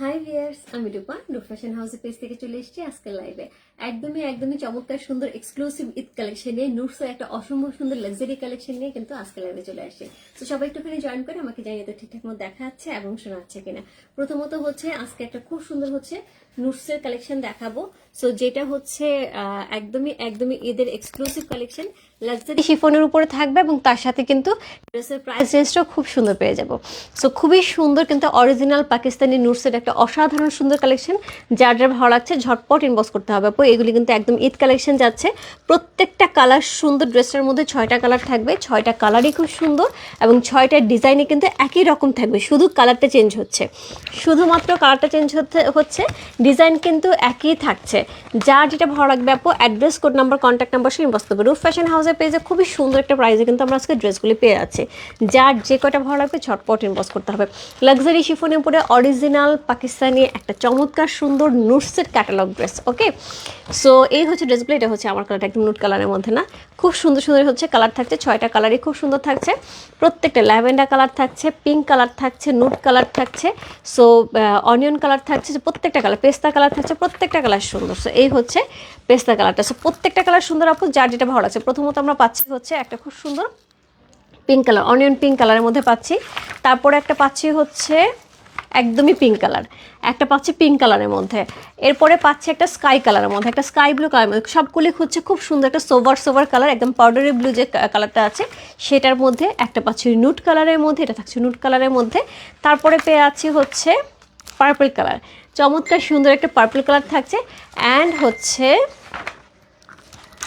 High viewers আমি রূপা রূপ fashion হাউসের পেজ থেকে চলে এসেছি আজকের লাইভে একদমই একদমই চমৎকার, সুন্দর এক্সক্লুসিভ ঈদ কালেকশন নিয়ে নুটসের একটা অসম্ভব সুন্দর লাক্সারি কালেকশন নিয়ে কিন্তু আজকের লাইভে চলে আসছে। তো সবাই একটুখানি জয়েন করে, আমাকে জানিয়ে তো ঠিকঠাক মতো দেখা যাচ্ছে এবং শোনা যাচ্ছে কিনা। প্রথমত হচ্ছে, আজকে একটা খুব সুন্দর হচ্ছে নুটসের কালেকশন দেখাবো। সো যেটা হচ্ছে একদমই একদমই ঈদের এক্সক্লুসিভ কালেকশন লাক্সারি শিফনের উপরে থাকবে এবং তার সাথে কিন্তু ড্রেসের প্রাইস রেঞ্জটাও খুব সুন্দর পেয়ে যাব। সো খুবই সুন্দর কিন্তু অরিজিনাল পাকিস্তানি নুটসের একটা অসাধারণ সুন্দর কালেকশন যার যার ভালো লাগছে ঝটপট ইনবক্স করতে হবে আপু। এগুলি কিন্তু একদম ঈদ কালেকশন যাচ্ছে। প্রত্যেকটা কালার সুন্দর ড্রেসটার মধ্যে ছয়টা কালার থাকবে ছয়টা কালারই খুব সুন্দর এবং ছয়টা ডিজাইনে কিন্তু একই রকম থাকবে। শুধু কালারটা চেঞ্জ হচ্ছে। শুধুমাত্র কালারটা চেঞ্জ হতে হচ্ছে ডিজাইন কিন্তু একই থাকছে। যার যেটা ভালো লাগবে আপু address code number contact number সে ইনবক্স করবে রুফ ফ্যাশন হাউসের পেজে খুবই সুন্দর একটা প্রাইসে কিন্তু আমরা আজকে ড্রেসগুলি পেয়ে যাচ্ছি। যার যে কয়টা ভালো লাগবে ঝটপট ইনবক্স করতে হবে। লাক্সারি শিফনের উপরে অরিজিনাল পাকিস্তানি একটা চমৎকার সুন্দর নুটসের ক্যাটালগ ড্রেস ওকে সো এই হচ্ছে ড্রেসগুলো এটা হচ্ছে আমার কালারটা একদম নুট কালারের মধ্যে না। খুব সুন্দর সুন্দর হচ্ছে কালার থাকছে, ছয়টা কালারই খুব সুন্দর থাকছে। প্রত্যেকটা ল্যাভেন্ডার কালার থাকছে পিঙ্ক কালার থাকছে নুট কালার থাকছে। সো অনিয়ন কালার থাকছে প্রত্যেকটা কালার পেস্তা কালার থাকছে, প্রত্যেকটা কালার সুন্দর। সো এই হচ্ছে পেস্তা কালারটা। সো প্রত্যেকটা কালার সুন্দর আপু, যার যেটা ভালো লাগছে। প্রথমত আমরা পাচ্ছি হচ্ছে একটা খুব সুন্দর পিঙ্ক কালার অনিয়ন পিঙ্ক কালারের মধ্যে পাচ্ছি। তারপরে একটা পাচ্ছি হচ্ছে একদমই পিঙ্ক কালার একটা পাচ্ছি পিঙ্ক কালারের মধ্যে। এরপরে পাচ্ছি একটা স্কাই কালারের মধ্যে। একটা স্কাই ব্লু কালারের মধ্যে। সবগুলি হচ্ছে খুব সুন্দর একটা সোভার সোভার কালার একদম পাউডারি ব্লু যে কালারটা আছে, সেটার মধ্যে একটা পাচ্ছি নুট কালারের মধ্যে, এটা থাকছে নুট কালারের মধ্যে। তারপরে পেয়ে আছি হচ্ছে পার্পল কালার চমৎকার সুন্দর একটা পার্পল কালার থাকছে অ্যান্ড হচ্ছে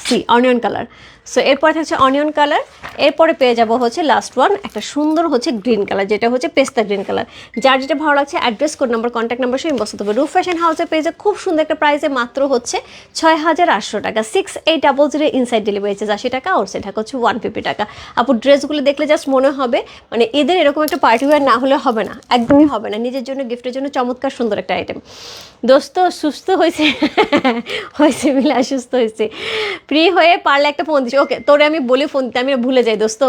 সি অনিয়ন কালার সো এরপরে থাকছে অনিয়ন কালার এরপরে পেয়ে যাব হচ্ছে লাস্ট ওয়ান একটা সুন্দর হচ্ছে গ্রিন কালার যেটা হচ্ছে পেস্তা গ্রিন কালার যার যেটা ভালো লাগছে address code number contact number সঙ্গে বসতে হবে রুফ ফ্যাশন হাউসের পেজে খুব সুন্দর একটা প্রাইসে মাত্র হচ্ছে ছয় হাজার আটশো টাকা। Six eight double zero inside delivery charge আশি টাকা আর সেটা হচ্ছে ওয়ান ফিফটি টাকা। আপু ড্রেসগুলো দেখলে জাস্ট মনে হবে মানে এদের এরকম একটা পার্টি ওয়ার না হলে হবে না, একদমই হবে না। নিজের জন্য গিফটের জন্য চমৎকার সুন্দর একটা আইটেম দোস্ত, সুস্থ হয়েছে হয়েছে মিলা, সুস্থ হয়েছে। ফ্রি হয়ে পারলে একটা ফোন দিস। ওকে তোরে আমি বলি ফোন, আমি ভুলে যাই দোস্ত।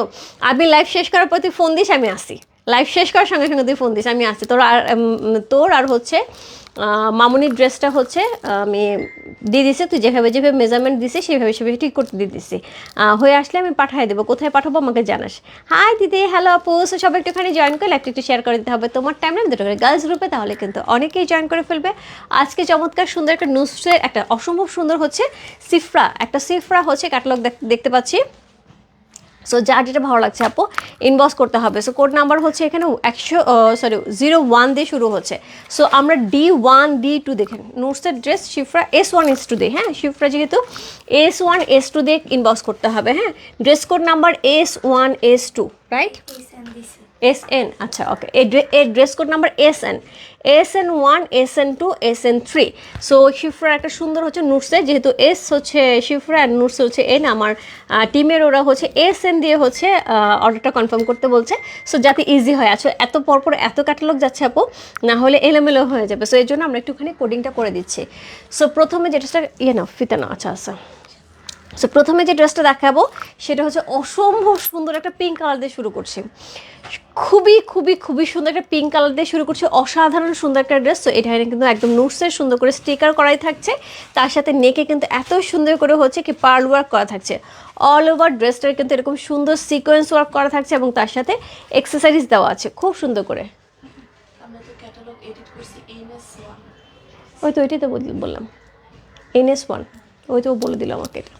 আমি লাইভ শেষ করার পর তুই ফোন দিস, আমি আসি। লাইভ শেষ করার সঙ্গে সঙ্গে তুই ফোন দিস, আমি আসি তোর আর তোর আর হচ্ছে মামুনির ড্রেসটা হচ্ছে, আমি দিয়ে দিছি, তুই যেভাবে যেভাবে মেজারমেন্ট দিছি সেভাবে সেভাবে ঠিক করতে দিয়ে দিছি। হয়ে আসলে আমি পাঠিয়ে দেবো, কোথায় পাঠাবো আমাকে জানাস। হাই দিদি হ্যালো আপু। সবাই একটুখানি জয়েন করে একটু একটু শেয়ার করে দিতে হবে। তোমার টাইম না দুটো করে। গার্লস গ্রুপে তাহলে কিন্তু অনেকেই জয়েন করে ফেলবে। আজকে চমৎকার, সুন্দর একটা নুসের একটা অসম্ভব সুন্দর হচ্ছে সিফরা একটা সিফরা হচ্ছে ক্যাটালগ দেখতে পাচ্ছি। সো যার যেটা ভালো লাগছে আপু ইনবক্স করতে হবে। সো কোড নাম্বার হচ্ছে এখানে একশো সরি জিরো ওয়ান দিয়ে শুরু হচ্ছে। সো আমরা ডি ওয়ান ডি টু দেখেন নোটসের dress Shifra S one S two দিয়ে হ্যাঁ? শিফরা যেহেতু এস ওয়ান এস টু দিয়ে ইনবক্স করতে হবে হ্যাঁ? Dress code number S one S two right S N আচ্ছা ওকে এই dress code number S N S N one S N two S N three so Shifra একটা সুন্দর হচ্ছে নুটসে যেহেতু এস হচ্ছে শিফরা অ্যান্ড নুটস হচ্ছে এন আমার টিমের ওরা হচ্ছে এস এন দিয়ে হচ্ছে অর্ডারটা কনফার্ম করতে বলছে। সো যাতে ইজি হয়। আচ্ছা এত পরপর এত ক্যাটালগ যাচ্ছে আপু, না হলে এলোমেলো হয়ে যাবে। সো এর জন্য আমরা একটুখানি কোডিংটা করে দিচ্ছি। সো প্রথমে যেটা ইয়ে না ফিতে না আচ্ছা আচ্ছা। সো প্রথমে যে ড্রেসটা দেখাবো সেটা হচ্ছে অসম্ভব সুন্দর একটা পিঙ্ক কালার দিয়ে শুরু করছি। খুবই খুবই খুবই সুন্দর একটা পিঙ্ক কালার দিয়ে শুরু করছি। অসাধারণ সুন্দর একটা ড্রেস তো এটা কিন্তু একদম নুটসের সুন্দর করে স্টিকার করাই থাকছে। তার সাথে নেকে কিন্তু এত সুন্দর করে হচ্ছে কি পার্ল ওয়ার্ক করা থাকছে। অল ওভার ড্রেসটার কিন্তু এরকম সুন্দর সিকোয়েন্স ওয়ার্ক করা থাকছে এবং তার সাথে এক্সেসারিজ দেওয়া আছে। খুব সুন্দর করে। ওই তো ওইটাই তো বল- বললাম। এনএস ওয়ান ওই তো বলে দিল আমাকে এটা।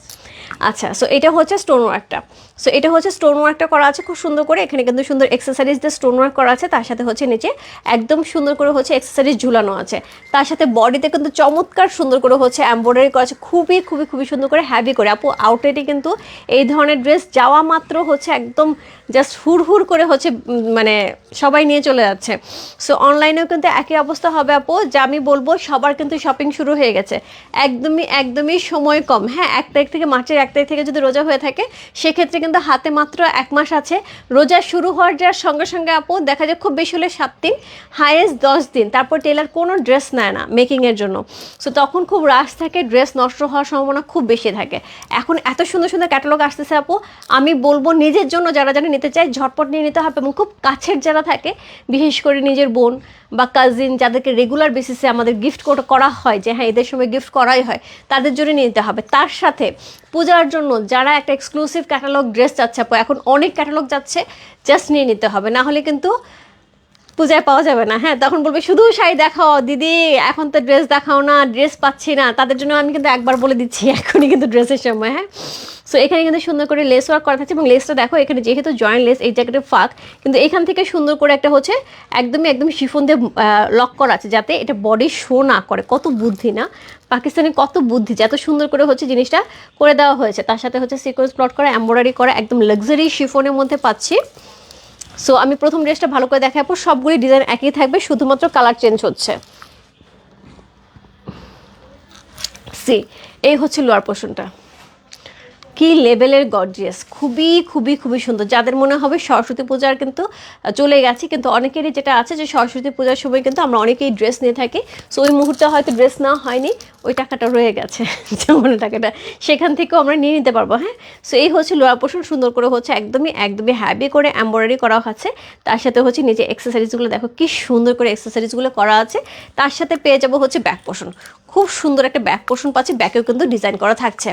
আচ্ছা সো এটা হচ্ছে স্টোন ওয়ার্কটা সো এটা হচ্ছে স্টোন ওয়ার্কটা করা আছে খুব সুন্দর করে। এখানে কিন্তু সুন্দর এক্সেসারিজ দিয়ে স্টোন ওয়ার্ক করা আছে। তার সাথে হচ্ছে নিচে একদম সুন্দর করে হচ্ছে এক্সেসারিজ ঝুলানো আছে। তার সাথে বডিতে কিন্তু চমৎকার সুন্দর করে হচ্ছে এমব্রয়ডারি করা আছে। খুবই খুবই খুবই সুন্দর করে হ্যাভি করে। আপু আউটলেটে কিন্তু এই ধরনের ড্রেস যাওয়া মাত্র হচ্ছে একদম জাস্ট হুড় হুড় করে হচ্ছে মানে সবাই নিয়ে চলে যাচ্ছে। সো অনলাইনেও কিন্তু একই অবস্থা হবে আপু। যা আমি বলব, সবার কিন্তু শপিং শুরু হয়ে গেছে। একদমই একদমই সময় কম। হ্যাঁ এক তারিখ থেকে মার্চের এক তারিখ থেকে যদি রোজা হয়ে থাকে, সেক্ষেত্রে কিন্তু হাতে মাত্র এক মাস আছে। রোজা শুরু হওয়ার যার সঙ্গে সঙ্গে আপু দেখা যায় খুব বেশি হলে সাত দিন হায়েস্ট দশ দিন। তারপর টেলার কোনো ড্রেস নেয় না মেকিংয়ের জন্য। সো তখন খুব রাশ থাকে ড্রেস নষ্ট হওয়ার সম্ভাবনা খুব বেশি থাকে। এখন এত সুন্দর সুন্দর ক্যাটালগ আসতেছে আপু, আমি বলব নিজের জন্য যারা যারা নিতে চায়, ঝটপট নিয়ে নিতে হবে এবং খুব কাছের যারা থাকে, বিশেষ করে নিজের বোন বা কাজিন যাদেরকে রেগুলার বেসিসে আমাদের গিফট করা হয়, যে হ্যাঁ এদের সময় গিফট করাই হয়, তাদের জন্য নিয়ে নিতে হবে। তার সাথে পূজার জন্য যারা একটা এক্সক্লুসিভ ক্যাটালগ ড্রেস যাচ্ছে এখন অনেক ক্যাটালগ যাচ্ছে জাস্ট নিয়ে নিতে হবে। না হলে কিন্তু পূজায় পাওয়া যাবে না। হ্যাঁ তখন বলবে, শুধু শাড়ি দেখাও, দিদি, এখন তো ড্রেস দেখাও না, ড্রেস পাচ্ছি না। তাদের জন্য আমি কিন্তু একবার বলে দিচ্ছি, এখনই কিন্তু ড্রেসের সময় হ্যাঁ? সো এখানে কিন্তু সুন্দর করে লেস ওয়ার্ক করা থাকছে এবং লেসটা দেখো, এখানে যেহেতু জয়েন্ট লেস এই জায়গাটা ফাঁক, কিন্তু এখান থেকে সুন্দর করে একটা হচ্ছে একদমই একদম শিফন দিয়ে লক করা আছে যাতে এটা বডি শো না করে। কত বুদ্ধি না? পাকিস্তানে কত বুদ্ধি যে এত সুন্দর করে হচ্ছে জিনিসটা করে দেওয়া হয়েছে। তার সাথে হচ্ছে সিকোয়েন্স প্লট করা এম্ব্রয়ডারি করা, একদম লাক্সারি শিফনের মধ্যে পাচ্ছি। সো আমি প্রথম ড্রেসটা ভালো করে দেখাবো সবগুলি ডিজাইন একই থাকবে, শুধুমাত্র কালার চেঞ্জ হচ্ছে। সি এই হচ্ছে লোয়ার পোর্শনটা কি লেভেলের গর্জিয়াস খুবই খুবই খুবই সুন্দর। যাদের মনে হবে সরস্বতী পূজার কিন্তু চলে গেছে, কিন্তু অনেকেরই যেটা আছে যে সরস্বতী পূজার সময় কিন্তু আমরা অনেকেই ড্রেস নিয়ে থাকি। সো ওই মুহূর্তে হয়তো ড্রেস নেওয়া হয়নি, ওই টাকাটা রয়ে গেছে। যেমন টাকাটা সেখান থেকেও আমরা নিয়ে নিতে পারব হ্যাঁ? সো এই হচ্ছে লোয়ার পোর্শন সুন্দর করে হচ্ছে একদমই একদমই হ্যাভি করে এম্ব্রয়ডারি করা হচ্ছে। তার সাথে হচ্ছে নিচে এক্সেসারিজগুলো দেখো কি সুন্দর করে এক্সেসারিজগুলো করা আছে। তার সাথে পেয়ে যাব হচ্ছে ব্যাক পোর্শন খুব সুন্দর একটা ব্যাক পোর্শন পাচ্ছি ব্যাকেও কিন্তু ডিজাইন করা থাকছে।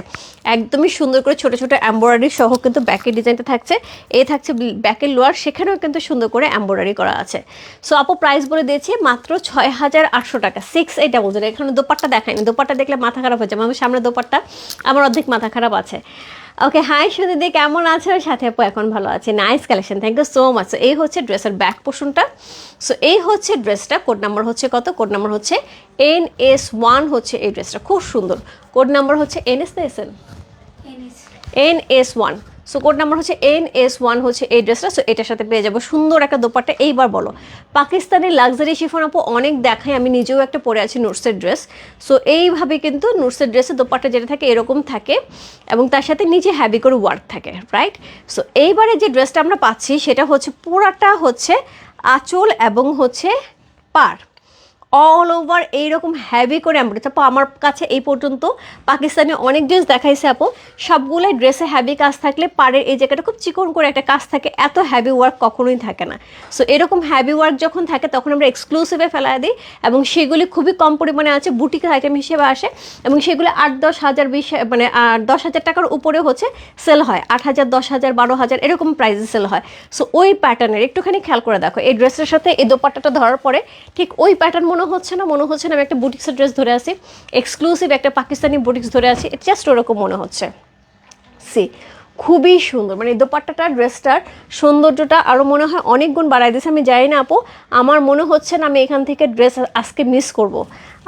একদমই সুন্দর করে ছোট ছোট এম্ব্রয়ডারি সহ কিন্তু ব্যাকের ডিজাইনটা থাকছে। এই থাকছে ব্যাকের লোয়ার সেখানেও কিন্তু সুন্দর করে এম্ব্রয়ডারি করা আছে। সো আপু প্রাইস বলে দিয়েছি মাত্র ছয় হাজার আটশো টাকা। সিক্স এইট ডাবল জিরো এখানে দোপাট্টা দেখায়নি। দোপাট্টা দেখলে মাথা খারাপ হয়ে যাবে। আমার সামনে দোপাট্টা, আমার অর্ধেক মাথা খারাপ আছে। ওকে হাই সুদিদি কেমন আছে সাথে আপু এখন ভালো আছে। Nice collection thank you so much এই হচ্ছে ড্রেসের ব্যাক পোর্শনটা সো এই হচ্ছে ড্রেসটা। কোড নাম্বার হচ্ছে কত? কোড নাম্বার হচ্ছে এন এস ওয়ান হচ্ছে এই ড্রেসটা। খুব সুন্দর। কোড নাম্বার হচ্ছে N S S N N S one so code number হচ্ছে এন এস ওয়ান হচ্ছে এই ড্রেসটা। সো এটার সাথে পেয়ে যাব সুন্দর একটা দোপাট্টা। এইবার বলো, পাকিস্তানি লাক্সারি শিফন আপু অনেক দেখাই আমি নিজেও একটা পরে আছি নুটসের ড্রেস সো এইভাবে কিন্তু নুটসের ড্রেসের দোপাট্টা যেটা থাকে এরকম থাকে এবং তার সাথে নিচে হ্যাভি করে ওয়ার্ক থাকে রাইট সো এইবারে যে ড্রেসটা আমরা পাচ্ছি, সেটা হচ্ছে পুরাটা হচ্ছে আঁচল এবং হচ্ছে পার। অল ওভার এইরকম হ্যাভি করে এমব্রয়ডারি তারপর আমার কাছে এই পর্যন্ত পাকিস্তানি অনেক ড্রেস দেখাইছে আপু। সবগুলোই ড্রেসে হ্যাভি কাজ থাকলে পাড়ের এই জায়গাটা খুব চিকন করে একটা কাজ থাকে, এত হ্যাভি ওয়ার্ক কখনোই থাকে না। সো এরকম হ্যাভি ওয়ার্ক যখন থাকে তখন আমরা এক্সক্লুসিভে ফেলা দিই এবং সেগুলি খুবই কম পরিমাণে আছে বুটিক আইটেম হিসেবে আসে এবং সেগুলো আট, দশ হাজার, বিশ মানে দশ হাজার টাকার উপরে হচ্ছে সেল হয়। আট হাজার, দশ হাজার, বারো হাজার এরকম প্রাইসে সেল হয়। সো ওই প্যাটার্নের একটুখানি খেয়াল করে দেখো, এই ড্রেসের সাথে এই দোপাট্টাটা ধরার পরে ঠিক ওই প্যাটার্ন মনে হচ্ছে না, মনে হচ্ছে না আমি একটা বুটিক্সের ড্রেস ধরে আছি। এক্সক্লুসিভ একটা পাকিস্তানি বুটিক্স ধরে আছি। জাস্ট ওরকম মনে হচ্ছে। সি খুবই সুন্দর। মানে দোপাট্টাটা, ড্রেসটার সৌন্দর্যটা আরও মনে হয় অনেক গুণ বাড়াই দিয়েছে। আমি জানি না আপু, আমার মনে হচ্ছে না আমি এখান থেকে ড্রেস আজকে মিস করব।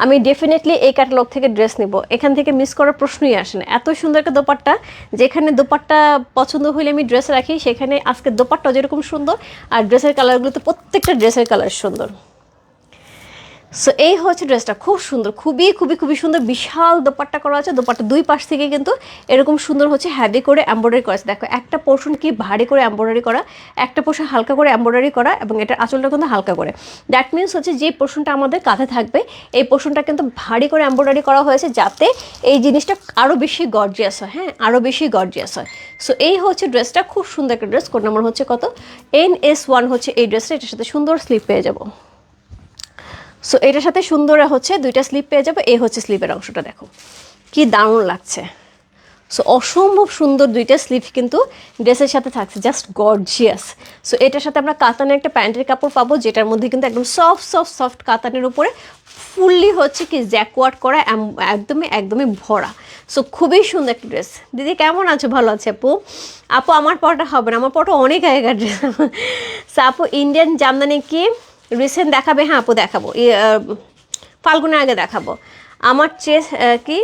আমি ডেফিনেটলি এই ক্যাটালগ থেকে ড্রেস নিব। এখান থেকে মিস করার প্রশ্নই আসে না। এত সুন্দর একটা দোপাট্টা, যেখানে দোপাট্টা পছন্দ হলে আমি ড্রেস রাখি, সেখানে আজকে দোপাট্টা যেরকম সুন্দর, আর ড্রেসের কালারগুলো তো প্রত্যেকটা ড্রেসের কালার সুন্দর। সো এই হচ্ছে ড্রেসটা। খুব সুন্দর, খুবই খুবই খুবই সুন্দর, বিশাল দোপাট্টা করা আছে। দোপাট্টা দুই পাশ থেকে কিন্তু এরকম সুন্দর হচ্ছে হ্যাভি করে এম্ব্রয়ডারি করা আছে। দেখো, একটা পোর্শন কি ভারী করে এম্ব্রয়ডারি করা, একটা পোর্শন হালকা করে এম্ব্রয়ডারি করা এবং এটার আঁচলটা কিন্তু হালকা করে। দ্যাট মিনস হচ্ছে যে পোর্শনটা আমাদের কাঁধে থাকবে, এই পোর্শনটা কিন্তু ভারী করে এম্ব্রয়ডারি করা হয়েছে যাতে এই জিনিসটা আরও বেশি গর্জিয়াস হয় হ্যাঁ? আরও বেশি গর্জিয়াস হয়। সো এই হচ্ছে ড্রেসটা। খুব সুন্দর একটা ড্রেস। কোড নাম্বার হচ্ছে কত? এন এস ওয়ান হচ্ছে এই ড্রেসটা। এটার সাথে সুন্দর স্লিপ পেয়ে যাব। সো এটার সাথে সুন্দর হচ্ছে দুইটা স্লিপ পেয়ে যাব, এই হচ্ছে স্লিপের অংশটা দেখো। কি দারুণ লাগছে। সো অসম্ভব সুন্দর দুইটা স্লিভ কিন্তু ড্রেসের সাথে থাকছে জাস্ট গর্জিয়াস সো এটার সাথে আমরা কাতানের একটা প্যান্টের কাপড় পাবো, যেটার মধ্যে কিন্তু একদম সফট সফট সফট কাতানের উপরে ফুললি হচ্ছে কি জ্যাকওয়ার্ড করা একদমই একদমই ভরা। সো খুবই সুন্দর একটা ড্রেস দিদি, কেমন আছো? ভালো আছে আপু? আপু, আমার পরটা হবে না, আমার পরটা অনেক আগেকার ড্রেস সো আপু ইন্ডিয়ান জামদানি কি? রিসেন্ট দেখাবে হ্যাঁ আপু দেখাবো। ফাল্গুনের আগে দেখাবো। আমার চেস কি?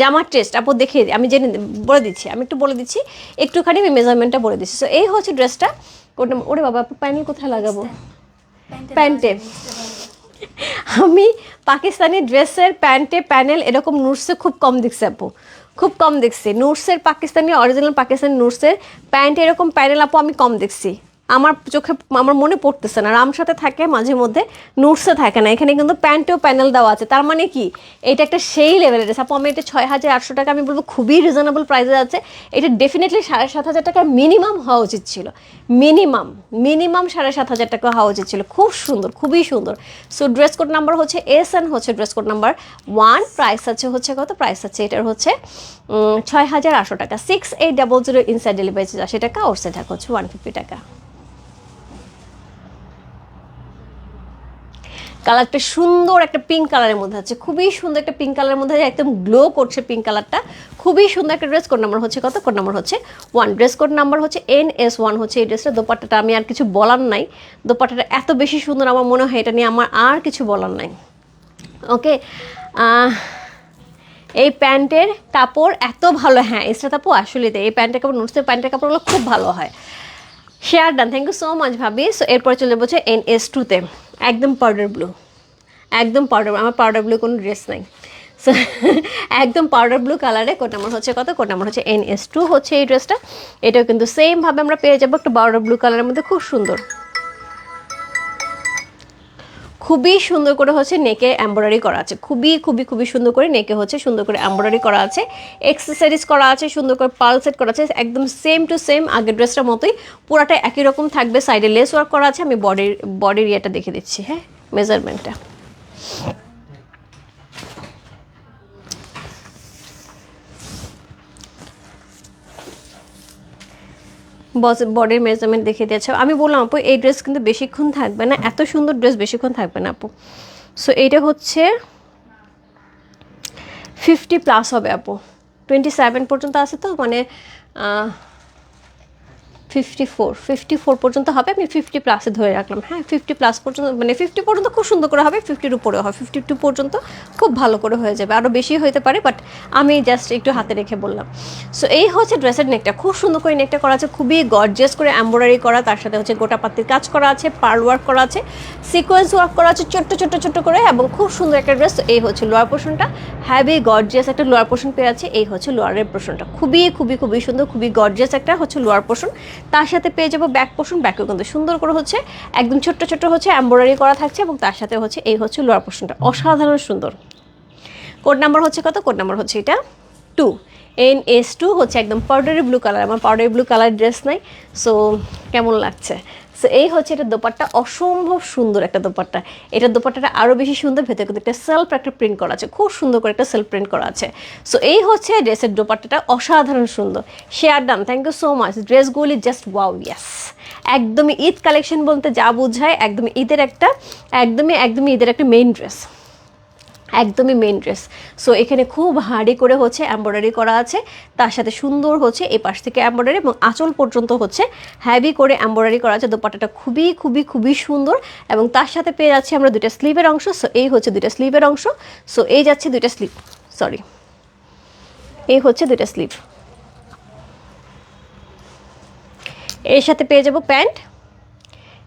জামার টেস্ট আপু দেখিয়ে দিই আমি জেনে বলে দিচ্ছি আমি একটু বলে দিচ্ছি একটুখানি আমি মেজারমেন্টটা বলে দিচ্ছি। সো এই হচ্ছে ড্রেসটা ওটা ওরে বাবা আপু প্যানেল কোথায় লাগাবো? প্যান্টে আমি পাকিস্তানি ড্রেসের প্যান্টে প্যানেল এরকম নুটসে খুব কম দেখছি আপু। খুব কম দেখছি। নুটসের পাকিস্তানি অরিজিনাল পাকিস্তানি নুটসের প্যান্টে এরকম প্যানেল আপু আমি কম দেখছি। আমার চোখে, আমার মনে পড়তেছে না। রামসাতে থাকে, মাঝে মধ্যে নুটসে থাকে না। এখানে কিন্তু প্যান্টেও প্যানেল দেওয়া আছে। তার মানে কি? এটা একটা সেই লেভেলের আপু, আমি এটা ছয় হাজার আটশো টাকা, আমি বলব খুবই রিজনেবল প্রাইসে আছে এটা ডেফিনেটলি সাড়ে সাত হাজার টাকা মিনিমাম হওয়া উচিত ছিল। মিনিমাম মিনিমাম সাড়ে সাত হাজার টাকা হওয়া উচিত ছিল। খুব সুন্দর, খুবই সুন্দর। সো ড্রেস কোড নাম্বার হচ্ছে এস এন হচ্ছে dress code number one price আছে হচ্ছে কত? প্রাইস আছে এটার হচ্ছে ছয় হাজার আটশো টাকা। Six eight double zero inside delivery charge আশি টাকা ওর সেটা হচ্ছে ওয়ান ফিফটি টাকা। কালারটা সুন্দর একটা পিঙ্ক কালারের মধ্যে আছে। খুবই সুন্দর একটা পিঙ্ক কালারের মধ্যে একদম গ্লো করছে পিঙ্ক কালারটা খুবই সুন্দর একটা ড্রেস কোড নাম্বার হচ্ছে কত? কোড নাম্বার হচ্ছে ওয়ান ড্রেস কোড নাম্বার হচ্ছে এন এস ওয়ান হচ্ছে এই ড্রেসটা দোপাট্টাটা আমি আর কিছু বলার নাই। দোপাট্টাটা এত বেশি সুন্দর আমার মনে হয় এটা নিয়ে আমার আর কিছু বলার নাই। ওকে এই প্যান্টের কাপড় এত ভালো। হ্যাঁ এসটা তাপু আসলে। এই প্যান্টের কাপড়, নোটসের প্যান্টের কাপড়গুলো খুব ভালো হয়। Share done thank you so much ভাবি সো এরপর চলে যাব হচ্ছে এন এস টুতে একদম পাউডার ব্লু একদম পাউডার আমার পাউডার ব্লু কোনো ড্রেস নাই। সো একদম পাউডার ব্লু কালারে কোট নাম্বার হচ্ছে কত? কোট নাম্বার হচ্ছে এন এস টু হচ্ছে এই ড্রেসটা এটাও কিন্তু সেমভাবে আমরা পেয়ে যাব একটা পাউডার ব্লু কালারের মধ্যে। খুব সুন্দর। খুবই সুন্দর করে হচ্ছে নেকে এম্ব্রয়ডারি করা আছে। খুবই খুবই খুবই সুন্দর করে নেকে হচ্ছে সুন্দর করে এম্ব্রয়ডারি করা আছে। এক্সেসারিজ করা আছে, সুন্দর করে পাল সেট করা আছে, একদম সেম টু সেম আগের ড্রেসটার মতোই পুরাটা একই রকম থাকবে। সাইডে লেস ওয়ার্ক করা আছে, আমি বডির বডির ইয়েটা দেখে দিচ্ছি হ্যাঁ? মেজারমেন্টটা বডির মেজারমেন্ট দেখিয়ে দিয়েছে। আমি বললাম, আপু, এই ড্রেস কিন্তু বেশিক্ষণ থাকবে না। এত সুন্দর ড্রেস বেশিক্ষণ থাকবে না, আপু। সো এইটা হচ্ছে ফিফটি প্লাস হবে, আপু। টোয়েন্টি সেভেন পর্যন্ত আছে তো? মানে ফিফটি ফোর ফিফটি ফোর পর্যন্ত হবে, আমি ফিফটি প্লাসে ধরে রাখলাম। হ্যাঁ ফিফটি প্লাস পর্যন্ত মানে ফিফটি পর্যন্ত খুব সুন্দর করে হবে ফিফটির উপরে হয় ফিফটি টু পর্যন্ত খুব ভালো করে হয়ে যাবে। আরও বেশি হতে পারে বাট আমি জাস্ট একটু হাতে রেখে বললাম। সো এই হচ্ছে ড্রেসের নেকটা খুব সুন্দর করে নেকটা করা আছে, খুবই গর্জিয়াস করে এম্ব্রয়ডারি করা, তার সাথে হচ্ছে গোটা পাতির কাজ করা আছে পার্ল ওয়ার্ক করা আছে সিকোয়েন্স ওয়ার্ক করা আছে, ছোট্ট ছোট্ট ছোট্ট করে, এবং খুব সুন্দর একটা ড্রেস এই হচ্ছে লোয়ার পোর্শনটা হ্যাভি গর্জিয়াস একটা লোয়ার পোর্শন পেয়ে আছে এই হচ্ছে লোয়ারের পোর্শনটা খুবই খুবই খুবই সুন্দর, খুবই গর্জিয়াস একটা হচ্ছে লোয়ার পোর্শন তার সাথে পেয়ে যাব ব্যাক পোর্শন ব্যাকও কিন্তু সুন্দর করে হচ্ছে, একদম ছোট্ট ছোট্ট হচ্ছে এম্ব্রয়ডারি করা থাকছে এবং তার সাথে হচ্ছে এই হচ্ছে লোয়ার পোর্শনটা অসাধারণ সুন্দর। কোড নাম্বার হচ্ছে কত? কোড নাম্বার হচ্ছে এটা টু এন এস টু হচ্ছে একদম পাউডারি ব্লু কালার আমার পাউডারি ব্লু কালার ড্রেস নাই সো কেমন লাগছে? সো এই হচ্ছে এটা দোপাট্টা, অসম্ভব সুন্দর একটা দোপাট্টা। এটা দোপাট্টাটা আরও বেশি সুন্দর, ভেতরে কিন্তু একটা সেলফ একটা প্রিন্ট করা আছে। খুব সুন্দর করে একটা সেলফ প্রিন্ট করা আছে। সো এই হচ্ছে ড্রেসের দোপাট্টাটা অসাধারণ সুন্দর। Share done thank you so much ড্রেসগুলি just wow yes একদমই ঈদ কালেকশন বলতে যা বোঝায়, একদমই ঈদের একটা, একদমই একদমই ঈদের একটা মেইন ড্রেস একদমই মেন ড্রেস সো এখানে খুব হার্ডি করে হচ্ছে এম্ব্রয়ডারি করা আছে। তার সাথে সুন্দর হচ্ছে এই পাশ থেকে এম্ব্রয়ডারি এবং আঁচল পর্যন্ত হচ্ছে হ্যাভি করে এম্ব্রয়ডারি করা আছে। দোপাট্টাটা খুবই খুবই খুবই সুন্দর এবং তার সাথে পেয়ে যাচ্ছি আমরা দুইটা স্লিভের অংশ। সো এই হচ্ছে দুইটা স্লিভের অংশ। সো এই যাচ্ছে দুইটা স্লিভ সরি এই হচ্ছে দুইটা স্লিভ এর সাথে পেয়ে যাব প্যান্ট।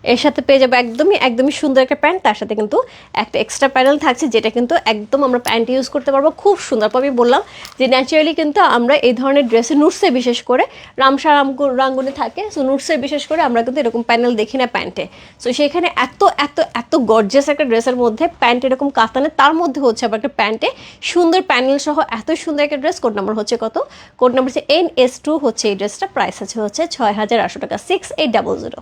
এর সাথে পেয়ে যাব একদমই একদমই সুন্দর একটা প্যান্ট। তার সাথে কিন্তু একটা এক্সট্রা প্যানেল থাকছে, যেটা কিন্তু একদম আমরা প্যান্ট ইউজ করতে পারব। খুব সুন্দর আমি বললাম যে ন্যাচারালি কিন্তু আমরা এই ধরনের ড্রেসে নুটসে বিশেষ করে রামসা রাঙ্গুনে থাকে। সো নুটসে বিশেষ করে আমরা কিন্তু এরকম প্যানেল দেখি না প্যান্টে। সো সেখানে এত এত এত গর্জিয়াস একটা ড্রেসের মধ্যে প্যান্ট এরকম কাতানে, তার মধ্যে হচ্ছে আবার একটা প্যান্টে সুন্দর প্যানেল সহ এত সুন্দর একটা ড্রেস কোড নাম্বার হচ্ছে কত? কোড নাম্বার হচ্ছে এন এস টু হচ্ছে এই ড্রেসটা প্রাইস আছে হচ্ছে ছয় হাজার আটশো টাকা six eight double zero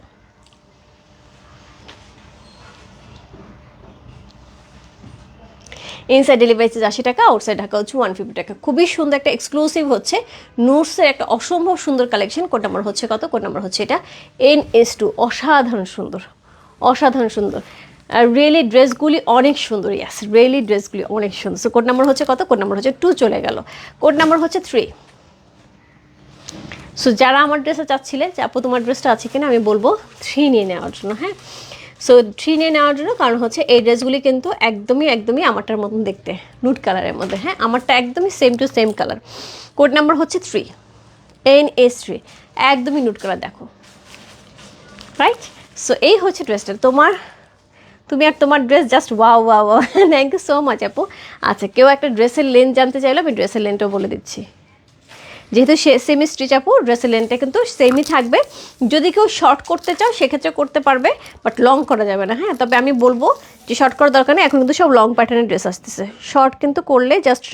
inside delivery charge আশি টাকা আউটসাইড ঢাকা হচ্ছে ওয়ান ফিফটি টাকা। খুবই সুন্দর একটা এক্সক্লুসিভ হচ্ছে। নোটসের একটা অসম্ভব সুন্দর কালেকশন কোড নাম্বার হচ্ছে কত? কোড নাম্বার হচ্ছে এটা এন এস টু অসাধারণ সুন্দর অসাধারণ সুন্দর। আর রিয়েলি ড্রেসগুলি অনেক সুন্দর ইয়াস রিয়েলি ড্রেসগুলি অনেক সুন্দর। সো কোড নাম্বার হচ্ছে কত? কোড নাম্বার হচ্ছে টু চলে গেল। কোড নাম্বার হচ্ছে থ্রি সো যারা আমার ড্রেসে চাচ্ছিলে, যে আপু তোমার ড্রেসটা আছে কিনা আমি বলব থ্রি নিয়ে নেওয়ার জন্য হ্যাঁ? সো থ্রি নিয়ে নেওয়ার জন্য কারণ হচ্ছে এই ড্রেসগুলি কিন্তু একদমই একদমই আমারটার মতন দেখতে নুট কালারের মধ্যে। হ্যাঁ আমারটা একদমই same to same colour code number হচ্ছে থ্রি এন এস থ্রি একদমই নুট কালার দেখো। রাইট সো এই হচ্ছে ড্রেসটা। তোমার, তুমি আর তোমার dress just wow wow wow thank you so much আপু। আচ্ছা কেউ একটা ড্রেসের লেন্থ জানতে চাইলে আমি ড্রেসের লেন্থটাও বলে দিচ্ছি। যেহেতু সে সেমি স্টিচ আপু ড্রেসের লেন্থটা কিন্তু সেমই থাকবে। যদি কেউ শর্ট করতে চাও সেক্ষেত্রে করতে পারবে বাট লং করা যাবে না হ্যাঁ? তবে আমি বলব যে শর্ট করার দরকার নেই, এখন কিন্তু সব লং প্যাটার্নের ড্রেস আসতেছে। শর্ট কিন্তু করলে জাস্ট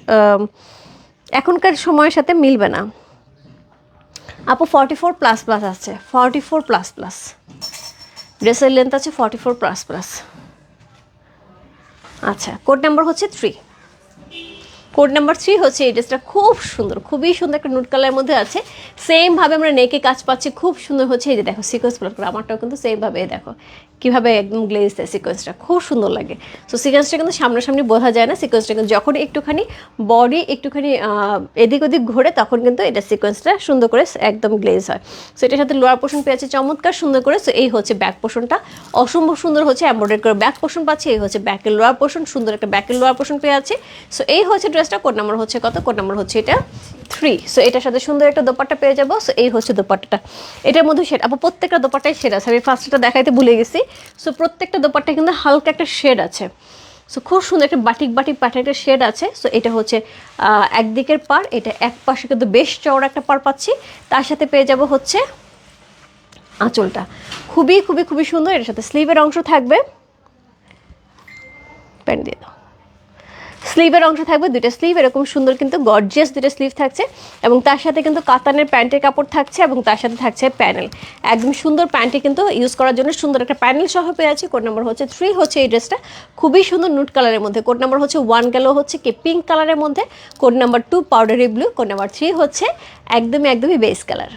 এখনকার সময়ের সাথে মিলবে না। আপু ফর্টি ফোর প্লাস প্লাস আছে। ফর্টি ফোর প্লাস প্লাস ড্রেসের লেন্থ আছে ফর্টি ফোর প্লাস প্লাস আচ্ছা কোড নাম্বার হচ্ছে থ্রি কোড নাম্বার থ্রি হচ্ছে এই ড্রেসটা খুব সুন্দর, খুবই সুন্দর একটা নুট কালারের মধ্যে আছে। সেমভাবে আমরা নেকে কাজ পাচ্ছি, খুব সুন্দর হচ্ছে এই যে দেখো সিকোয়েন্স প্লট করে, আমারটাও কিন্তু সেমভাবে দেখো। কীভাবে একদম গ্লেজ দেয় সিকোয়েন্সটা খুব সুন্দর লাগে। সো সিকোয়েন্সটা কিন্তু সামনাসামনি বোঝা যায় না সিকোয়েন্সটা কিন্তু যখন একটুখানি বডি একটুখানি এদিক ওদিক ঘোরে, তখন কিন্তু এটা সিকোয়েন্সটা সুন্দর করে একদম গ্লেজ হয়। সো এটার সাথে লোয়ার পোর্শন পেয়েছে চমৎকার সুন্দর করে। সো এই হচ্ছে ব্যাক পোর্শনটা অসম্ভব সুন্দর হচ্ছে এমব্রয়ডারি করে ব্যাক পোর্শন পাচ্ছি, এই হচ্ছে ব্যাকের লোয়ার পোর্শন সুন্দর একটা ব্যাকের লোয়ার পোর্শন পেয়ে আছে সো এই হচ্ছে ড্রেসটা কোড নাম্বার হচ্ছে কত? কোড নাম্বার হচ্ছে এটা থ্রি সো এটার সাথে সুন্দর একটা দোপাট্টা পেয়ে যাব। সো এই হচ্ছে দোপাট্টাটা। এটার মধ্যে শেড আপু প্রত্যেকটা দোপাট্টাই শেড আছে। আমি ফার্স্টটা দেখাইতে ভুলে গেছি। সো প্রত্যেকটা দোপাট্টা কিন্তু হালকা একটা শেড আছে। সো খুব সুন্দর একটা বাটিক বাটিক প্যাটার্নের শেড আছে। সো এটা হচ্ছে একদিকের পার এটা এক পাশে কিন্তু বেশ চওড়া একটা পার পাচ্ছি। তার সাথে পেয়ে যাব হচ্ছে আঁচলটা। খুবই খুবই খুবই সুন্দর। এটার সাথে স্লিভের অংশ থাকবে। প্যান্ট দিয়ে দাও। স্লিভের অংশ থাকবে, দুইটা স্লিভ এরকম সুন্দর কিন্তু গর্জিয়াস দুইটা স্লিভ থাকছে এবং তার সাথে কিন্তু কাতানের প্যান্টের কাপড় থাকছে এবং তার সাথে থাকছে প্যানেল একদম সুন্দর প্যান্টে কিন্তু ইউজ করার জন্য সুন্দর একটা প্যানেল সহ পেয়ে আছি। কোড নাম্বার হচ্ছে থ্রি হচ্ছে এই ড্রেসটা খুবই সুন্দর নুট কালারের মধ্যে। কোড নাম্বার হচ্ছে ওয়ান গেল হচ্ছে কি পিঙ্ক কালারের মধ্যে। Code number two powdery blue code number three হচ্ছে একদমই একদমই base colour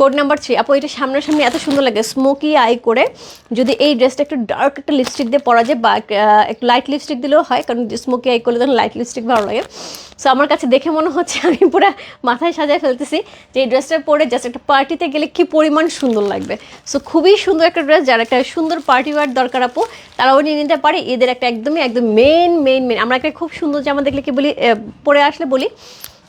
code number three. আপু, এটা সামনাসামনি এত সুন্দর লাগে স্মোকি আই করে। যদি এই ড্রেসটা একটু ডার্ক একটা লিপস্টিক দিয়ে পরা যায় বা একটু লাইট লিপস্টিক দিলেও হয়, কারণ স্মোকি আই করলে তখন লাইট লিপস্টিক ভালো লাগে। সো আমার কাছে দেখে মনে হচ্ছে আমি পুরো মাথায় সাজায় ফেলতেছি যে এই ড্রেসটা পরে জাস্ট একটা পার্টিতে গেলে কি পরিমাণ সুন্দর লাগবে। সো খুবই সুন্দর একটা ড্রেস যার একটা সুন্দর পার্টি ওয়ার দরকার আপু। তারাও নিয়ে নিতে পারে, এদের একটা একদমই, একদম মেন মেন মেন আমরা একটা খুব সুন্দর জামা দেখলে কি বলি পরে আসলে বলি,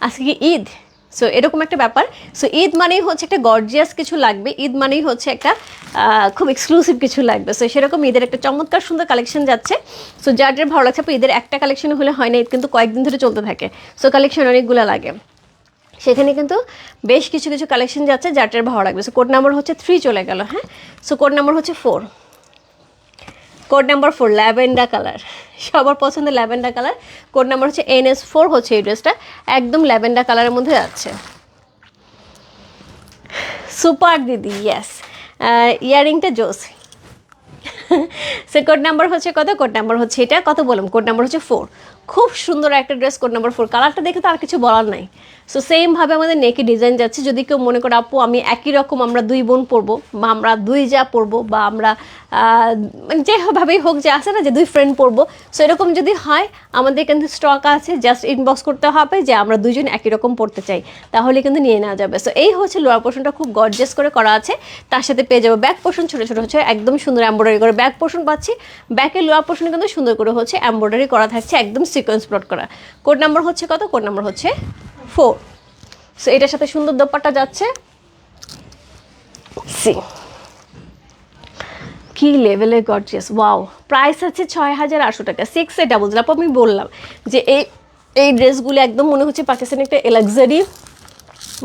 আজকে কি ঈদ। সো এরকম একটা ব্যাপার। সো ঈদ মানেই হচ্ছে একটা গর্জিয়াস কিছু লাগবে। ঈদ মানেই হচ্ছে একটা খুব এক্সক্লুসিভ কিছু লাগবে। সো সেরকম ঈদের একটা চমৎকার সুন্দর কালেকশন যাচ্ছে। সো যার যার ভালো লাগছে, ঈদের একটা কালেকশন হলে হয় না, ঈদ কিন্তু কয়েকদিন ধরে চলতে থাকে। সো কালেকশন অনেকগুলো লাগে। সেখানে কিন্তু বেশ কিছু কিছু কালেকশন যাচ্ছে, যার যার ভালো লাগবে। সো কোড নাম্বার হচ্ছে থ্রি চলে গেল হ্যাঁ? সো কোড নাম্বার হচ্ছে four code number four lavender colour. সবার পছন্দের ল্যাভেন্ডার কালার। কোড নাম্বার হচ্ছে এন এস ফোর হচ্ছে এই ড্রেসটা। একদম ল্যাভেন্ডার কালারের মধ্যে যাচ্ছে সুপার দিদি ইয়েস ইয়ারিংটা জোস। সে কোড নাম্বার হচ্ছে কত? কোড নাম্বার হচ্ছে এটা। কত বললাম? কোড নাম্বার হচ্ছে ফোর খুব সুন্দর একটা ড্রেস কোড নাম্বার ফোর কালারটা দেখে তো আর কিছু বলার নাই। সো সেমভাবে আমাদের নেকে ডিজাইন যাচ্ছে। যদি কেউ মনে করে, আপু, আমি একই রকম, আমরা দুই বোন পরবো, বা আমরা দুই যা পরবো, বা আমরা যেভাবেই হোক যে আছে না, যে দুই ফ্রেন্ড পরবো সো এরকম যদি হয়, আমাদের কিন্তু স্টক আছে জাস্ট ইনবক্স করতে হবে যে আমরা দুজন একই রকম পড়তে চাই। তাহলে কিন্তু নিয়ে নেওয়া যাবে। সো এই হচ্ছে লোয়ার পোর্শনটা খুব গর্জেস করে করা আছে। তার সাথে পেয়ে যাব ব্যাক পোর্শন ছোটো ছোটো হচ্ছে একদম সুন্দর এম্ব্রয়ডারি করে ব্যাক পোর্শন পাচ্ছি। ব্যাকের লোয়ার পোর্শনে কিন্তু সুন্দর করে হচ্ছে এম্ব্রয়ডারি করা থাকছে, একদম সিকোয়েন্স প্লট করা। কোড নাম্বার হচ্ছে কত? কোড নাম্বার হচ্ছে ফোর সো এটার সাথে সুন্দর দোপাট্টা যাচ্ছে। সি কি লেভেলে গর্জিয়াস ওয়াও প্রাইস আছে ছয় হাজার আটশো টাকা। সিক্স এ ডাবল আমি বললাম যে এই এই ড্রেসগুলো একদম মনে হচ্ছে পাকিস্তানি একটা লাক্সারি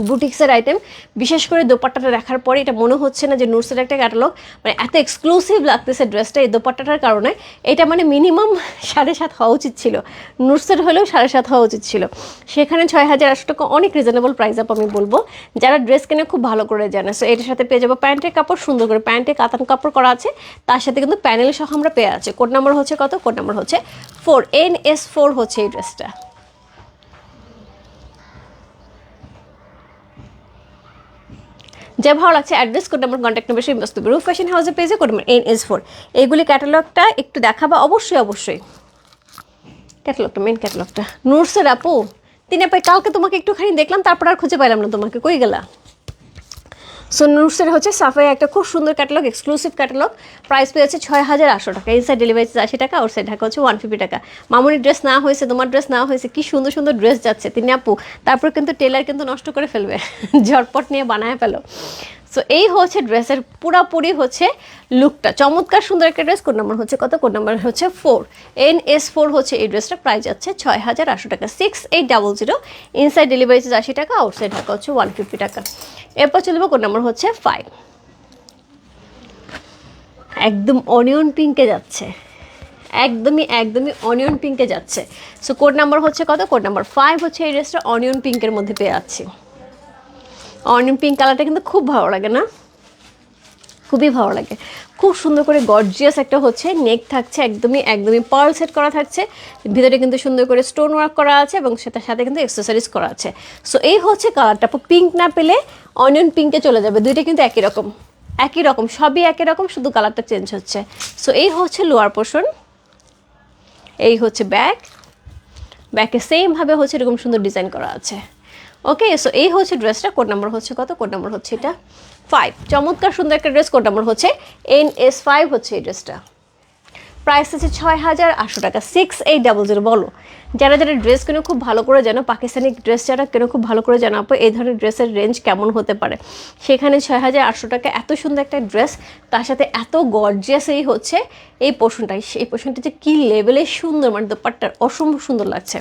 বুটিক্সের আইটেম বিশেষ করে দোপাট্টাটা দেখার পরে এটা মনে হচ্ছে না যে নুরসের একটা ক্যাটালগ মানে এত এক্সক্লুসিভ লাগতেছে ড্রেসটা এই দোপাট্টাটার কারণে। এটা মানে মিনিমাম সাড়ে সাত হওয়া উচিত ছিল। নুরসের হলেও সাড়ে সাত হওয়া উচিত ছিল। সেখানে ছয় হাজার আটশো টাকা অনেক রিজনেবল প্রাইস আপ আমি বলব। যারা ড্রেস কেনে খুব ভালো করে জানে। সো এটার সাথে পেয়ে যাব প্যান্টের কাপড়, সুন্দর করে প্যান্টে কাতান কাপড় করা আছে। তার সাথে কিন্তু প্যানেল সহ আমরা পেয়ে আছে। কোড নাম্বার হচ্ছে কত? কোড নাম্বার হচ্ছে ফোর এন এস ফোর হচ্ছে এই ড্রেসটা যা ভালো লাগছে address code number contact number সেই বস্তু। রুফ ফ্যাশন হাউসের পেজে code number N S four এইগুলি ক্যাটালগটা একটু দেখাবা, অবশ্যই অবশ্যই। ক্যাটালগটা মেন ক্যাটালগটা নুরসের আপু, তিনি আপনি কালকে তোমাকে একটুখানি দেখলাম, তারপর আর খুঁজে পাইলাম না তোমাকে। কই গেলা? সো নুরসের হচ্ছে সাফাই একটা খুব সুন্দর ক্যাটালগ এক্সক্লুসিভ ক্যাটালগ প্রাইস পেয়েছে ছয় হাজার আটশো টাকা। ইনসাইড ডেলিভারি আশি টাকা ওর সাইড ঢাকা হচ্ছে ওয়ান ফিফটি টাকা। মামুনির ড্রেস না হয়েছে, তোমার ড্রেস না হয়েছে, কি সুন্দর সুন্দর ড্রেস যাচ্ছে, তিনি আপু। তারপর কিন্তু টেলার কিন্তু নষ্ট করে ফেলবে, ঝটপট নিয়ে বানায় ফেলো। সো এই হচ্ছে ড্রেসের পুরাপুরি হচ্ছে লুকটা চমৎকার সুন্দর একটা ড্রেস কোন নাম্বার হচ্ছে কত? কোন নাম্বার হচ্ছে ফোর এন এস ফোর হচ্ছে এই ড্রেসটা প্রাইস যাচ্ছে ছয় হাজার আটশো টাকা। Six eight double zero inside delivery charge আশি টাকা আউটসাইড ঢাকা হচ্ছে ওয়ান ফিফটি টাকা। এরপর চলবে কোড নাম্বার হচ্ছে ফাইভ একদম অনিয়ন পিঙ্কে যাচ্ছে। একদমই একদমই অনিয়ন পিঙ্কে যাচ্ছে। সো কোড নাম্বার হচ্ছে কত? কোড নাম্বার ফাইভ হচ্ছে এই ড্রেসটা অনিয়ন পিঙ্কের মধ্যে পেয়ে যাচ্ছি। অনিয়ন পিঙ্ক কালারটা কিন্তু খুব ভালো লাগে, না? খুবই ভালো লাগে। খুব সুন্দর করে গর্জিয়াস একটা হচ্ছে নেক থাকছে, একদমই একদমই পার্ল সেট করা থাকছে। ভিতরে কিন্তু সুন্দর করে স্টোন ওয়ার্ক করা আছে এবং সেটার সাথে কিন্তু এক্সেসরিজ করা আছে। সো এই হচ্ছে কালারটা পিঙ্ক না পেলে অনিয়ন পিঙ্কে চলে যাবে, দুইটা কিন্তু একই রকম একই রকম, সবই একই রকম, শুধু কালারটা চেঞ্জ হচ্ছে। সো এই হচ্ছে লোয়ার পোর্শন এই হচ্ছে ব্যাক ব্যাকে সেমভাবে হচ্ছে এরকম সুন্দর ডিজাইন করা আছে। ওকে সো এই হচ্ছে ড্রেসটা কোড নাম্বার হচ্ছে কত? কোড নাম্বার হচ্ছে এটা ফাইভ চমৎকার সুন্দর একটা ড্রেস কোড নাম্বার হচ্ছে এন এস ফাইভ হচ্ছে এই ড্রেসটা প্রাইস আছে ছয় হাজার আটশো টাকা সিক্স এইট ডাবল জিরো বলো। যারা যারা ড্রেস কেন খুব ভালো করে জানো, পাকিস্তানি ড্রেস যারা কেন খুব ভালো করে জানো আপু, এই ধরনের ড্রেসের রেঞ্জ কেমন হতে পারে? সেখানে ছয় হাজার আটশো টাকা এত সুন্দর একটা ড্রেস তার সাথে এত গর্জিয়াস এই হচ্ছে এই পোর্শনটাই এই পোর্শনটা যে কী লেভেলের সুন্দর মানে দোপাট্টার অসম্ভব সুন্দর লাগছে।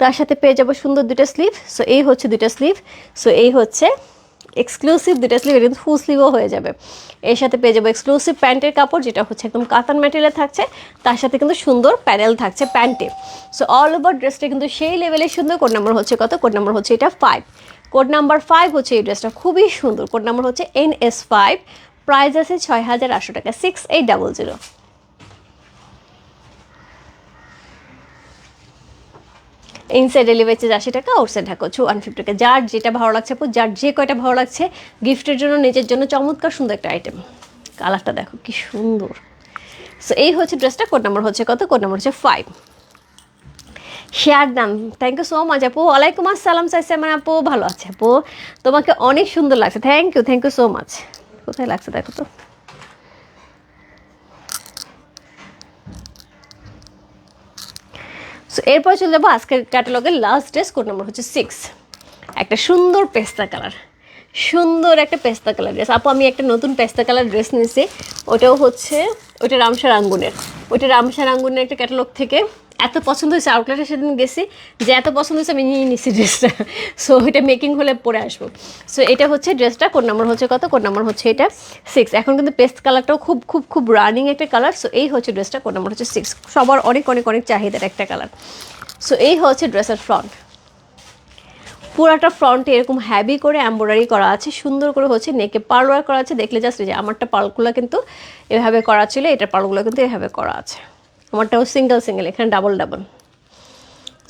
তার সাথে পেয়ে যাব সুন্দর দুটো স্লিভ সো এই হচ্ছে দুটো স্লিভ সো এই হচ্ছে এক্সক্লুসিভ দুটা স্লিভ কিন্তু ফুল স্লিভও হয়ে যাবে। এর সাথে পেয়ে যাব এক্সক্লুসিভ প্যান্টের কাপড়, যেটা হচ্ছে একদম কাতান ম্যাটেরিয়াল থাকছে। তার সাথে কিন্তু সুন্দর প্যানেল থাকছে প্যান্টে। সো অল ওভার ড্রেসটা কিন্তু সেই লেভেলের সুন্দর। কোড নাম্বার হচ্ছে কত? কোড নাম্বার হচ্ছে এটা ফাইভ কোড নাম্বার ফাইভ হচ্ছে এই ড্রেসটা খুবই সুন্দর। কোড নাম্বার হচ্ছে এন এস ফাইভ প্রাইস আছে ছয় হাজার আটশো টাকা। Six eight double zero inside charge আশি টাকা আউটসাইড ঢাকা হচ্ছে ওয়ান ফিফটি টাকা। যার যেটা ভালো লাগছে আপু, যার যে কয়টা ভালো লাগছে গিফটের জন্য, নিজের জন্য চমৎকার সুন্দর একটা আইটেম কালারটা দেখো কি সুন্দর। সো এই হচ্ছে ড্রেসটা কোড নাম্বার হচ্ছে কত? কোড নাম্বার হচ্ছে ফাইভ শেয়ার দাম থ্যাংক ইউ সো মাচ আপু। ওয়ালাইকুম আসসালাম সাইসামান আপু, ভালো আছে আপু। তোমাকে অনেক সুন্দর লাগছে thank you thank you so much কোথায় লাগছে দেখো তো? সো এরপর চলে যাব আজকের ক্যাটালগের লাস্ট ড্রেস কোড নম্বর হচ্ছে সিক্স একটা সুন্দর পেস্তা কালার সুন্দর একটা পেস্তা কালার ড্রেস আপু, আমি একটা নতুন পেস্তা কালার ড্রেস নিয়েছি। ওটাও হচ্ছে ওটা রামসার আঙ্গুনের। ওইটা রামসার আঙ্গুনের একটা ক্যাটালগ থেকে এত পছন্দ হয়েছে আউটলেটে সেদিন গেছি যে এত পছন্দ হয়েছে, আমি নিয়ে নিছি ড্রেসটা সো এটা মেকিং হলে পরে আসব। সো এটা হচ্ছে ড্রেসটা কোন নাম্বার হচ্ছে কত? কোন নাম্বার হচ্ছে এটা সিক্স এখন কিন্তু পেস্ট কালারটাও খুব খুব খুব রানিং একটা কালার সো এই হচ্ছে ড্রেসটা কোন নাম্বার হচ্ছে সিক্স সবার অনেক অনেক অনেক চাহিদার একটা কালার সো এই হচ্ছে ড্রেসের ফ্রন্ট পুরাটা ফ্রন্টে এরকম হ্যাভি করে এম্ব্রয়ডারি করা আছে, সুন্দর করে হচ্ছে নেকে পার্ল ওয়ার করা আছে। দেখলে জাস্ট যে আমারটা পার্লগুলো কিন্তু এভাবে করা ছিল এটার পার্লগুলো কিন্তু এভাবে করা আছে। আমারটাও সিঙ্গেল সিঙ্গেল এখানে ডাবল ডাবল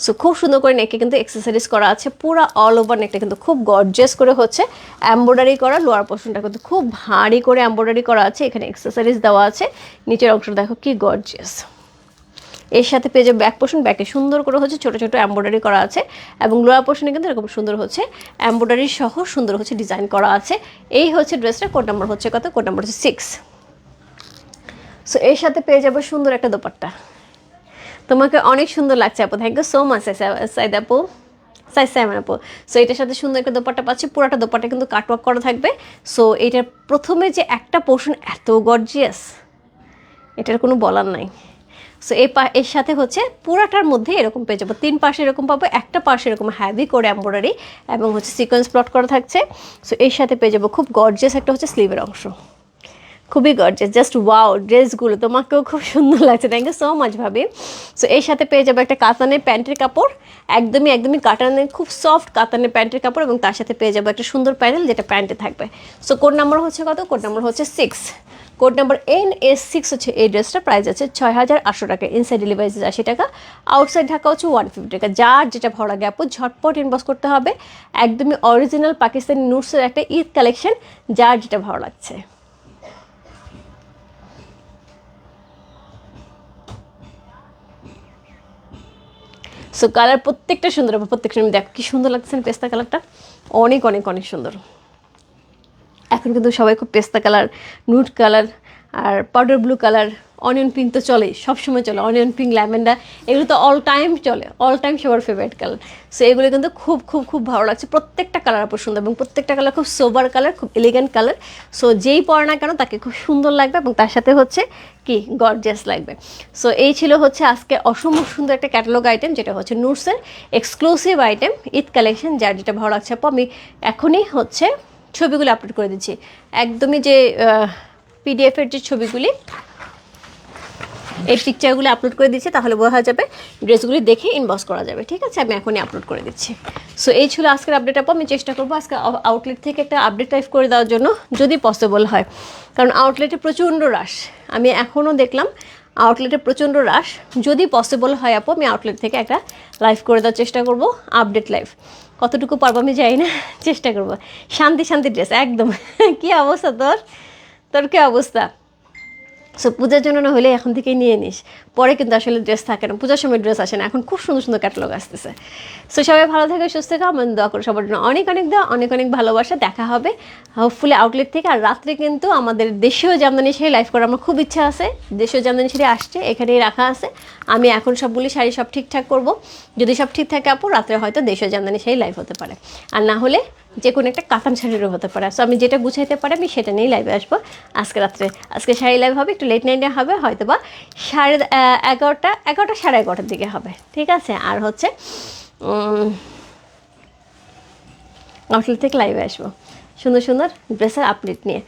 সো খুব সুন্দর করে নেকে কিন্তু এক্সেসরিজ করা আছে, পুরো অল ওভার নেকটা কিন্তু খুব গর্জেস করে হচ্ছে এম্ব্রয়ডারি করা লোয়ার পোর্শনটা কিন্তু খুব ভারী করে এম্ব্রয়ডারি করা আছে, এখানে এক্সেসরিজ দেওয়া আছে। নিচের অংশটা দেখো কি গর্জিয়াস এর সাথে পেয়ে ব্যাক পোর্শন ব্যাকে সুন্দর করে হচ্ছে ছোটো ছোটো এম্ব্রয়ডারি করা আছে এবং লোয়ার পোর্শনে কিন্তু এরকম সুন্দর হচ্ছে এম্ব্রয়ডারি সহ সুন্দর হচ্ছে ডিজাইন করা আছে। এই হচ্ছে ড্রেসটা কোড নাম্বার হচ্ছে কত? কোড নাম্বার হচ্ছে সিক্স সো এর সাথে পেয়ে যাব সুন্দর একটা দোপাট্টা। তোমাকে অনেক সুন্দর লাগছে আপু thank you so much Sayed আপু। সাইজ সেভেন আপু। সো এটার সাথে সুন্দর একটা দোপাট্টা পাচ্ছি, পুরাটা দোপাট্টা কিন্তু কাটওয়ার্ক করা থাকবে। সো এটার প্রথমে যে একটা পোর্শন এত গর্জিয়াস এটার কোনো বলার নাই। সো এই এর সাথে হচ্ছে পুরাটার মধ্যে এরকম পেয়ে যাব। তিন পাশে এরকম পাবো, একটা পাশে এরকম হ্যাভি করে এম্ব্রয়ডারি এবং হচ্ছে সিকোয়েন্স প্লট করা থাকছে। সো এর সাথে পেয়ে যাব খুব গর্জেস একটা হচ্ছে স্লিভের অংশ। খুবই গর্জেস জাস্ট ওয়াও ড্রেসগুলো তোমাকেও খুব সুন্দর লাগছে। থ্যাংক ইউ সো মাচ ভাবি। সো এর সাথে পেয়ে যাব একটা কাতানের প্যান্টের কাপড়। একদমই একদমই কাতানের খুব সফট কাতানের প্যান্টের কাপড় এবং তার সাথে পেয়ে যাব একটা সুন্দর প্যানেল যেটা প্যান্টে থাকবে। সো কোড নাম্বার হচ্ছে কত? কোড নাম্বার হচ্ছে six code number N S six হচ্ছে এই ড্রেসটা প্রাইস আছে ছয় হাজার আটশো টাকা ইনসাইড ডেলিভারি আশি টাকা আউটসাইড ঢাকা হচ্ছে ওয়ান ফিফটি টাকা। যার যেটা ভালো লাগে আপু ঝটপট ইনবক্স করতে হবে। একদমই অরিজিনাল পাকিস্তানি নুটসের একটা ঈদ কালেকশন যার যেটা ভালো লাগছে। সো কালার প্রত্যেকটা সুন্দর, প্রত্যেকটা, দেখো কি সুন্দর লাগছে পেস্তা কালারটা অনেক অনেক অনেক সুন্দর। এখন কিন্তু সবাই খুব পেস্তা কালার নুট কালার আর powder blue colour onion pink তো চলেই, সবসময় চলে অনিয়ন পিঙ্ক ল্যাভেন্ডার এগুলো তো অল টাইম চলে অল টাইম সবার ফেভারিট কালার সো এগুলো কিন্তু খুব খুব খুব ভালো লাগছে। প্রত্যেকটা কালার আপনার সুন্দর এবং প্রত্যেকটা কালার খুব সোবার কালার খুব এলিগেন্ট কালার সো যেই পরে না কেন তাকে খুব সুন্দর লাগবে এবং তার সাথে হচ্ছে কি গর্জিয়াস লাগবে। সো এই ছিল হচ্ছে আজকে অসম্ভব সুন্দর একটা ক্যাটালগ আইটেম যেটা হচ্ছে নুটসের এক্সক্লুসিভ আইটেম ঈদ কালেকশন যার যেটা ভালো লাগছে। আপু, আমি এখনই হচ্ছে ছবিগুলো আপলোড করে দিচ্ছি। একদমই যে পিডিএফের যে ছবিগুলি, এই পিকচারগুলো আপলোড করে দিচ্ছি, তাহলে বোঝা যাবে ড্রেসগুলি দেখে ইনবক্স করা যাবে, ঠিক আছে? আমি এখনই আপলোড করে দিচ্ছি। সো এই ছিল আজকের আপডেট আপু, আমি চেষ্টা করব আজকে আউটলেট থেকে একটা আপডেট টাইপ করে দেওয়ার জন্য, যদি পসিবল হয়। কারণ আউটলেটে প্রচণ্ড রাশ আমি এখনও দেখলাম আউটলেটে প্রচণ্ড রাশ যদি পসিবল হয় আপু, আমি আউটলেট থেকে একটা লাইভ করে দেওয়ার চেষ্টা করব আপডেট লাইভ কতটুকু পারব আমি যাই না, চেষ্টা করব। শান্তি শান্তি ড্রেস, একদম। কি অবস্থা তোর? তোর কি অবস্থা? সো পূজার জন্য না হলে এখন থেকেই নিয়ে নিস। পরে কিন্তু আসলে ড্রেস থাকে না। পূজার সময় ড্রেস আসে না। এখন খুব সুন্দর সুন্দর ক্যাটালগ আসতেছে। সো সবাই ভালো থাকে, সুস্থ থাকো। আমার দোয়া করো সবার জন্য অনেক অনেক দেওয়া অনেক অনেক ভালোবাসা। দেখা হবে হোপফুলি আউটলেট থেকে। আর রাত্রে কিন্তু আমাদের দেশীয় জামদানি শাড়ি লাইভ করার আমার খুব ইচ্ছা আছে। দেশীয় জামদানি শাড়ি আসছে, এখানেই রাখা আছে। আমি এখন সবগুলি শাড়ি সব ঠিকঠাক করব। যদি সব ঠিক থাকে আপু, রাত্রে হয়তো দেশীয় জামদানি শাড়ি লাইভ হতে পারে। আর না হলে যে কোনো একটা কাতান শাড়িরও হতে পারে। সো আমি যেটা গুছাইতে পারি, আমি সেটা নিয়েই লাইভে আসব। আজকে রাত্রে, আজকে শাড়ি লাইভ হবে, একটু লেট নাইটে হবে হয়তো বা সাড়ে এগারোটা এগারোটা সাড়ে এগারোটার দিকে হবে। ঠিক আছে? আর হচ্ছে আউটলেট থেকে লাইভে আসব। সুন্দর সুন্দর ড্রেসের আপডেট নিয়ে।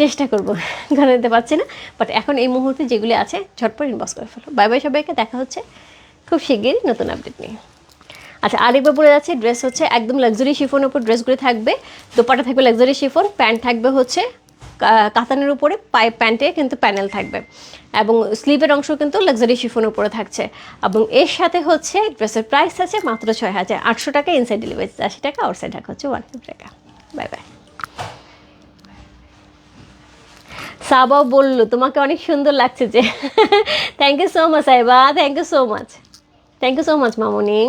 চেষ্টা করব ঘরে দিতে পারছি না। বাট এখন এই মুহূর্তে যেগুলি আছে, ঝটপট ইনবক্স করে ফেলো। বাই বাই সবাইকে, দেখা হচ্ছে খুব শিগগিরই নতুন আপডেট নিয়ে। আচ্ছা আরেকবার পরে যাচ্ছে ড্রেস হচ্ছে একদম লাক্সারি শিফনের উপর ড্রেসগুলো থাকবে দোপাটা থাকবে লাক্সারি শিফন প্যান্ট থাকবে হচ্ছে কাতানের উপরে পাই প্যান্টে কিন্তু প্যানেল থাকবে। এবং স্লিভের অংশ কিন্তু লাক্সারি শিফনের উপরে থাকছে। এবং এর সাথে হচ্ছে ড্রেসের প্রাইস আছে মাত্র ছয় হাজার আটশো টাকা ইনসাইড ডেলিভারি আশি টাকা আউটসাইড টাকা হচ্ছে ওয়ান টাকা। বাই বাই সাবাও বলল, তোমাকে অনেক সুন্দর লাগছে যে। Thank you so much Saiba. Thank you so much thank you so much Mamoni.